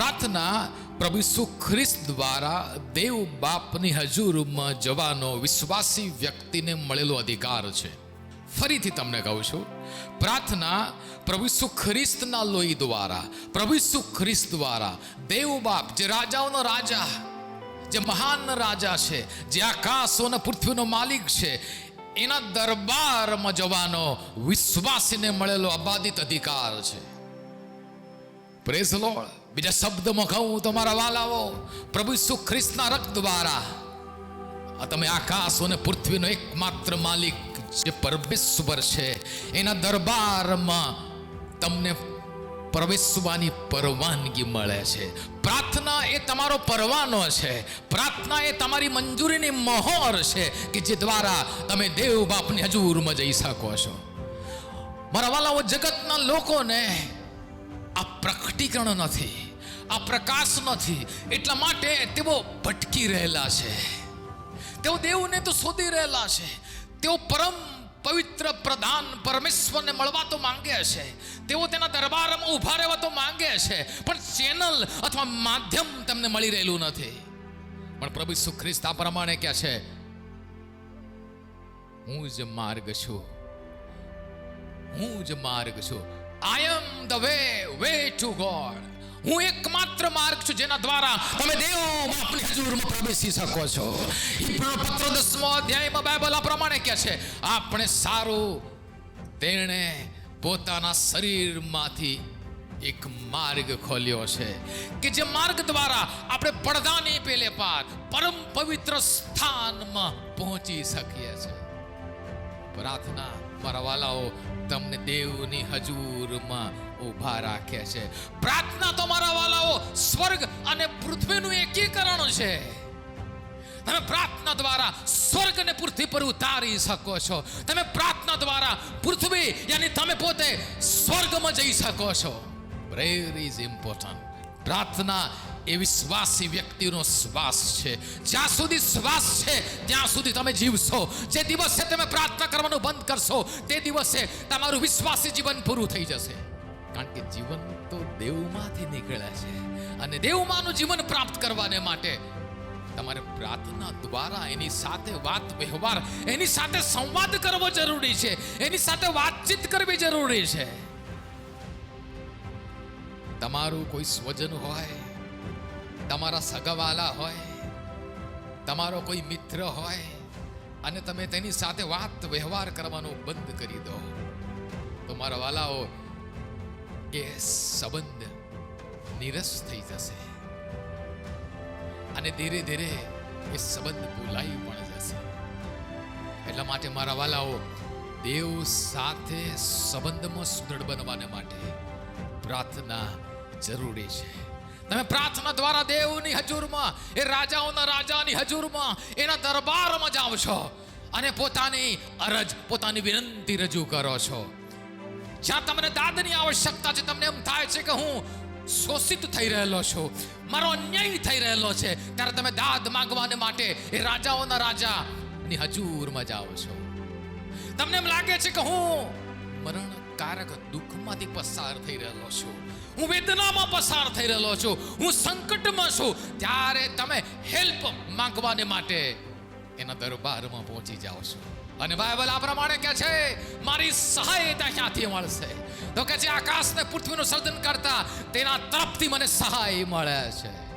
પ્રાર્થના પ્રભુ ઈસુ ખ્રિસ્ત દ્વારા દેવ બાપની હજુરમાં જવાનો વિશ્વાસી વ્યક્તિને મળેલો અધિકાર છે. ફરીથી તમને કહું છું, પ્રાર્થના પ્રભુ ઈસુ લોહી દ્વારા, પ્રભુ ઈસુ દ્વારા, દેવ બાપ જે રાજાઓનો રાજા, જે મહાન રાજા છે, જે આકાશો અને પૃથ્વીનો માલિક છે, એના દરબારમાં જવાનો વિશ્વાસીને મળેલો અબાધિત અધિકાર છે. પ્રેઝ લોર્ડ બીજા શબ્દમાં કહું, તમારા મારા વાલાઓ પ્રભુ ઈસુ ખ્રિસ્તના રક્ત દ્વારા તમે આકાશ અને પૃથ્વીનો એકમાત્ર માલિક જે પરમેશ્વર છે, એના દરબારમાં તમને પ્રવેશવાની પરવાનગી મળે છે. પ્રાર્થના એ તમારો પરવાનો છે. પ્રાર્થના એ તમારી મંજૂરીની મહોર છે કે જે દ્વારા તમે દેવ બાપની હજુરમાં જઈ શકો છો. મારા વાલાઓ જગતના લોકોને પ્રકટીકરણ નથી, આ પ્રકાશ નથી. એટલા માટે તેઓ ભટકી રહેલા છે. તેઓ દેવને તો શોધી રહેલા છે. તેઓ પરમ પવિત્ર પ્રધાન પરમેશ્વરને મળવા તો માંગે છે. તેઓ તેના દરબારમાં ઊભા રહેવા તો માંગે છે. પણ ચેનલ અથવા માધ્યમ તેમને મળી રહેલું નથી. પણ પ્રભુ ઈસુ ખ્રિસ્ત આ પ્રમાણે કહે છે, હું જ માર્ગ છું. હું જ માર્ગ છું. I am the way way to God હું એકમાત્ર માર્ગ છું જેના દ્વારા તમે દેવ બાપની હજુરમાં પ્રવેશી શકો છો. ઈબ્રાનો પત્ર દસમો અધ્યાયમાં બાઇબલ આ પ્રમાણે કહે છે આપણે સારું તેણે પોતાના શરીરમાંથી એક માર્ગ ખોલ્યો છે. કે જે માર્ગ દ્વારા આપણે પડદાની પેલે પાર પરમ પવિત્ર સ્થાનમાં પહોંચી શકીએ છીએ. પ્રાર્થના મારા તમને દેવની હજુરમાં ઊભા રાખે છે. પ્રાર્થના તો મારા વાલાઓ સ્વર્ગ અને પૃથ્વીનું એકીકરણ છે. તમે પ્રાર્થના દ્વારા સ્વર્ગ અને પૃથ્વી પર ઉતારી શકો છો. તમે પ્રાર્થના દ્વારા પૃથ્વી યાની તમે પોતે સ્વર્ગમાં જઈ શકો છો. પ્રેયર ઇઝ ઇમ્પોર્ટન્ટ પ્રાર્થના એ વિશ્વાસી વ્યક્તિનો શ્વાસ છે. જ્યાં સુધી શ્વાસ છે, ત્યાં સુધી તમે જીવશો. જે દિવસે તમે પ્રાર્થના કરવાનું બંધ કરશો, તે દિવસે તમારું વિશ્વાસી જીવન પૂરું થઈ જશે. કારણ કે જીવન તો દેવમાંથી નીકળે છે અને દેવમાંનું જીવન પ્રાપ્ત કરવાને માટે તમારે પ્રાર્થના દ્વારા એની સાથે વાત, વ્યવહાર, એની સાથે સંવાદ કરવો જરૂરી છે. એની સાથે વાતચીત કરવી જરૂરી છે. તમારું કોઈ સ્વજન હોય, તમારા સગાવાલા હોય, તમારો કોઈ મિત્ર હોય, અને તમે તેની સાથે વાત, વ્યવહાર કરવાનું બંધ કરી દો. તો મારા વાલાઓ, એ સંબંધ નિરસ થઈ જશે. અને ધીરે ધીરે એ સંબંધ ભૂલાઈ પણ જશે. એટલા માટે મારા વાલાઓ, દેવ સાથે સંબંધમાં સુદૃઢ બનવાને માટે પ્રાર્થના જરૂરી છે. તમે પ્રાર્થના દ્વારા દેવની હજુરમાં, એ રાજાઓના રાજાની હજુરમાં, એના દરબારમાં જાઓ છો અને પોતાની અરજ, પોતાની વિનંતી રજૂ કરો છો. જ્યાં તમને દાદની આવશ્યકતા છે, તમને એમ થાય છે કે હું શોષિત થઈ રહેલો છું, મારો અન્યાય થઈ રહેલો છે, ત્યારે તમે દાદ માગવાને માટે એ રાજાઓના રાજાની હજુરમાં જાઓ છો. તમને એમ લાગે છે કે હું મરણકારક દુઃખમાંથી પસાર થઈ રહેલો છું. હું વેદનામાં પસાર થઈ રહેલો છું. હું સંકટમાં છું. ત્યારે તમે હેલ્પ માંગવાને માટે એના દરબારમાં પહોંચી જાઓ છો. અને બાઇબલ આ પ્રમાણે કહે છે, મારી સહાયતા ક્યાંથી મળશે? તો કે છે, આકાશને પૃથ્વીનું સર્જન કરતા તેના તરફથી મને સહાય મળે છે.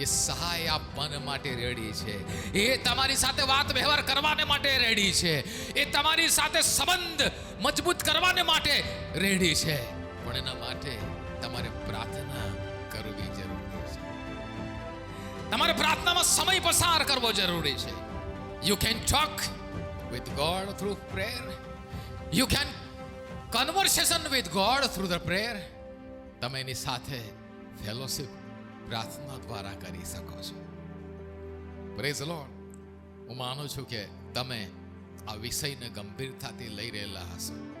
એ સહાય આપવાને માટે રેડી છે. એ તમારી સાથે વાત વ્યવહાર કરવાને માટે રેડી છે. એ તમારી સાથે સંબંધ મજબૂત કરવાને માટે રેડી છે. પણ એના માટે તમારે પ્રાર્થના કરવી જરૂરી છે. તમારે પ્રાર્થનામાં સમય પસાર કરવો જરૂરી છે. You can talk with God through prayer you can conversation with God through the prayer તમે એની સાથે ફેલોશિપ પ્રાર્થના દ્વારા કરી શકો છો. પ્રેઝ લોર્ડ હું માનું છું કે તમે આ વિષયને ગંભીરતાથી લઈ રહેલા હશો.